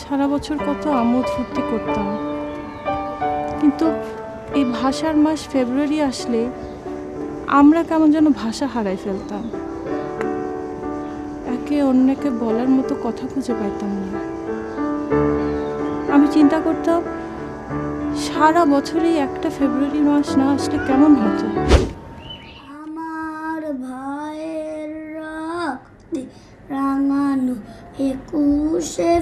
সারা বছর কত আমোদ ফুর্তি করতাম। কিন্তু এই ভাষার মাস ফেব্রুয়ারি আসলে আমরা কেমন যেন ভাষা হারাই ফেলতাম। একে অন্যকে বলার মতো কথা খুঁজে পাইতাম না। আমি চিন্তা করতাম, সারা বছরেই একটা ফেব্রুয়ারি মাস না আসলে কেমন হতো? আমার ভাইয়ের রাঙানো একুশে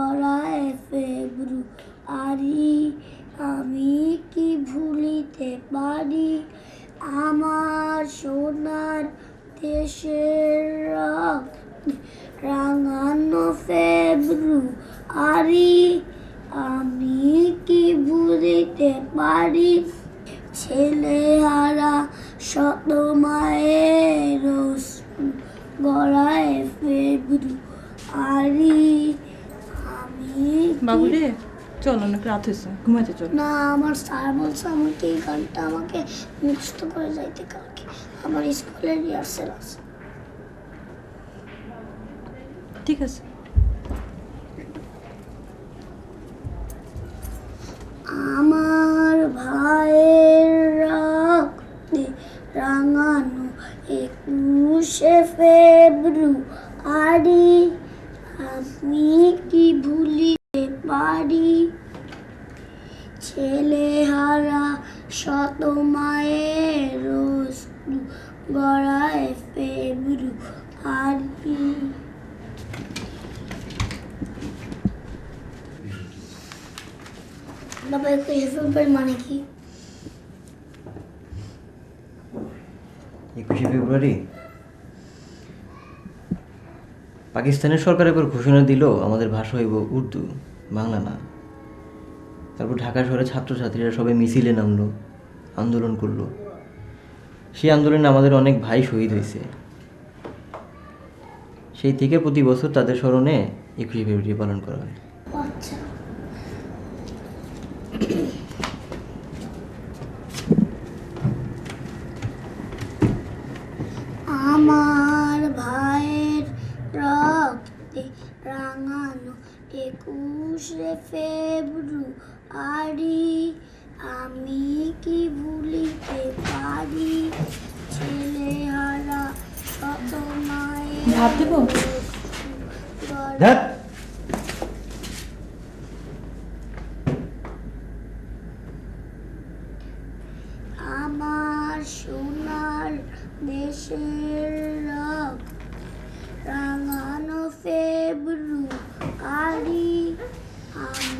গড়ায় ফেব্রুয়ারি আমি কি ভুলিতে পারি? আমার সোনার দেশের রক্ত রাঙানো ফেব্রুয়ারি আমি কি ভুলিতে পারি? ছেলে হারা শত মায়ের গড়ায় ফেব্রুয়ারি আমি কি- বাবুরে চল অনেক রাত হয়েছে ঘুমাতে চল না আমার স্যার বলছে আমাকে এই গানটা আমাকে মুখস্থ করে যাইতে কালকে আমার স্কুলের রিহার্সেল আছে ঠিক আছে পারি ছেলে হারা শত মায়ের গড়ায় ফেব্রুয়ারি বাবা একুশে ফেব্রুয়ারি মানে কি? একুশে ফেব্রুয়ারি? পাকিস্তানের সরকার একবার ঘোষণা দিল, আমাদের ভাষা হইব উর্দু। বাংলা না। তারপর ঢাকা শহরে ছাত্রছাত্রীরা সবাই মিছিলে নামলো, আন্দোলন করল। সেই আন্দোলনে আমাদের অনেক ভাই শহীদ হয়েছে। সেই থেকে প্রতি বছর তাদের স্মরণে একুশে ফেব্রুয়ারি পালন করা হয় আচ্ছা আমার ভাইয়ের রক্তে রাঙানো একুশে ফেব্রুয়ারি আমি কি ভুলিতে পারি? ছেলে হারা শত মায়ের ভাত দেবো? আমার সোনার দেশের রক রাঙানো ফেব্রুয়ারি। আমি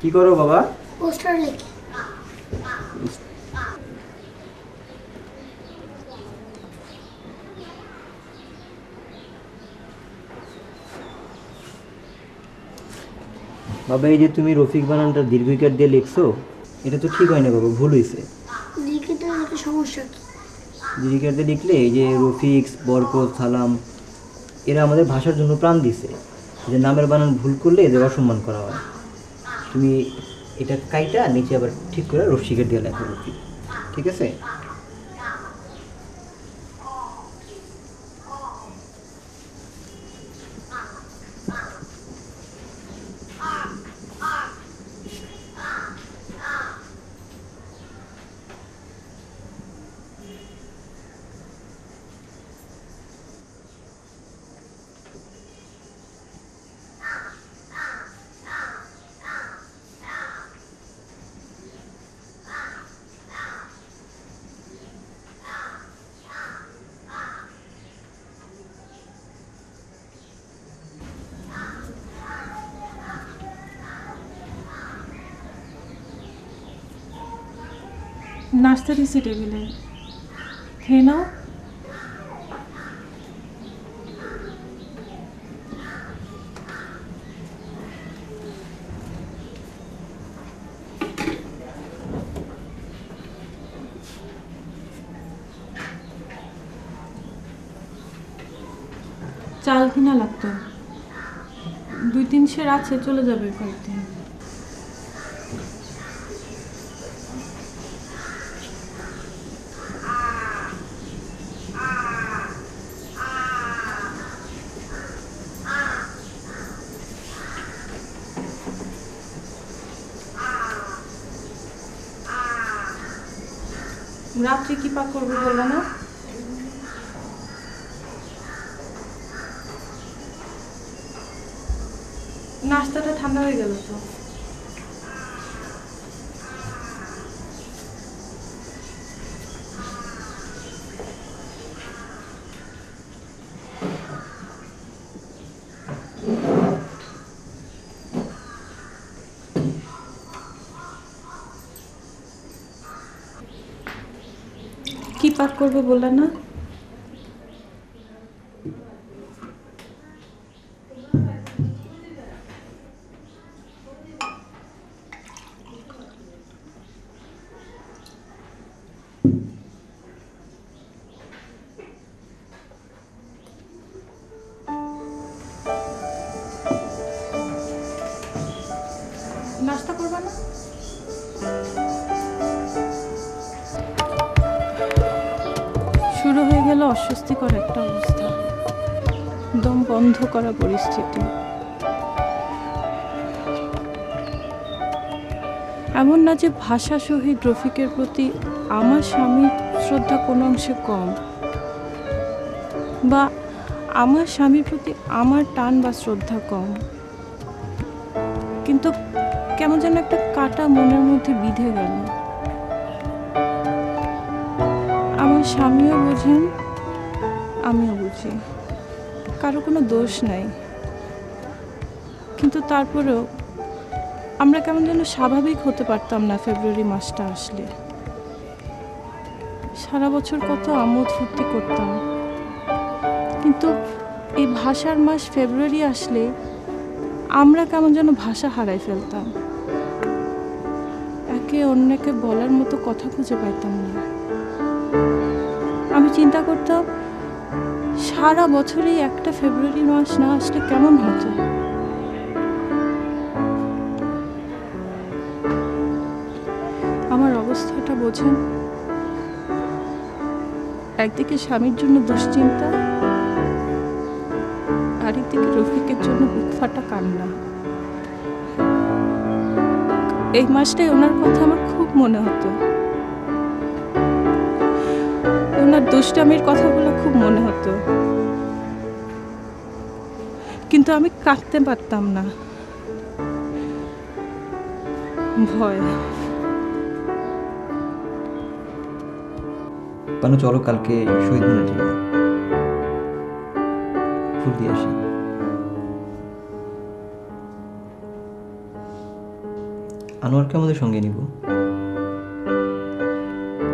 কি করো বাবা? পোস্টার লিখে। বাবা এই যে তুমি রফিক বানানটা দীর্ঘিকার দিয়ে লিখছো এটা তো ঠিক হয় না বাবা ভুল হয়েছে লিখে সমস্যা কি? দীর্ঘিকার দিয়ে লিখলে এই যে রফিক্স বরকত সালাম এরা আমাদের ভাষার জন্য প্রাণ দিছে। যে নামের বানান ভুল করলে এদের অসম্মান করা হয়। তুমি এটা কাইটা নিচে আবার ঠিক করে রফিকের দিয়ে লাগবে ঠিক আছে? নাস্তা দিছি টেবিলে। খেয়ে নাও। চাল কিনা লাগতো। দুই তিন সের আছে, চলে যাবে কয়েকদিন। রাত্রে কি পাক করব বলল না? নাস্তাটা ঠান্ডা হয়ে গেল তো। পাক করব বললে না? শুরু হয়ে গেল অস্বস্তিকর একটা অবস্থা। দম বন্ধ করা পরিস্থিতি। এমন না যে ভাষা শহীদ রফিকের প্রতি আমার স্বামীর শ্রদ্ধা কোনো অংশে কম বা আমার স্বামীর প্রতি আমার টান বা শ্রদ্ধা কম। কিন্তু কেমন যেন একটা কাটা মনের মধ্যে বিঁধে গেল। আমার স্বামীও বোঝেন, আমিও বুঝি। কারও কোনো দোষ নাই। কিন্তু তারপরেও আমরা কেমন যেন স্বাভাবিক হতে পারতাম না ফেব্রুয়ারি মাসটা আসলে। সারা বছর কত আমোদ ফুর্তি করতাম। কিন্তু এই ভাষার মাস ফেব্রুয়ারি আসলে আমরা কেমন যেন ভাষা হারাই ফেলতাম। একে অন্যকে বলার মতো কথা খুঁজে পাইতাম না। আমি চিন্তা করতাম সারা বছরই একটা ফেব্রুয়ারি মাস না আসলে কেমন হতো? আমার অবস্থাটা বোঝেন। একদিকে স্বামীর জন্য দুশ্চিন্তা, আরেকদিকে রফিকের জন্য বুক ফাটা কান্না। এই মাসটায় ওনার কথা আমার খুব মনে হতো। দুষ্টামির কথাগুলো খুব মনে হতো। কিন্তু আমি কাঁদতে পারতাম না। ভয়। পানু চলো কালকে শহীদ মিনার ফুল দিয়ে আসি। আনোয়ারকে আমাদের সঙ্গে নিব।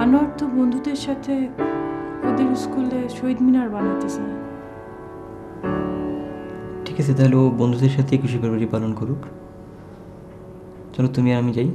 আনোয়ার তো বন্ধুদের সাথে ওদের স্কুলে শহীদ মিনার বানাতেছে ঠিক আছে, তাহলে ও বন্ধুদের সাথে একুশে ফেব্রুয়ারি পালন করুক। চলো তুমি আর আমি যাই।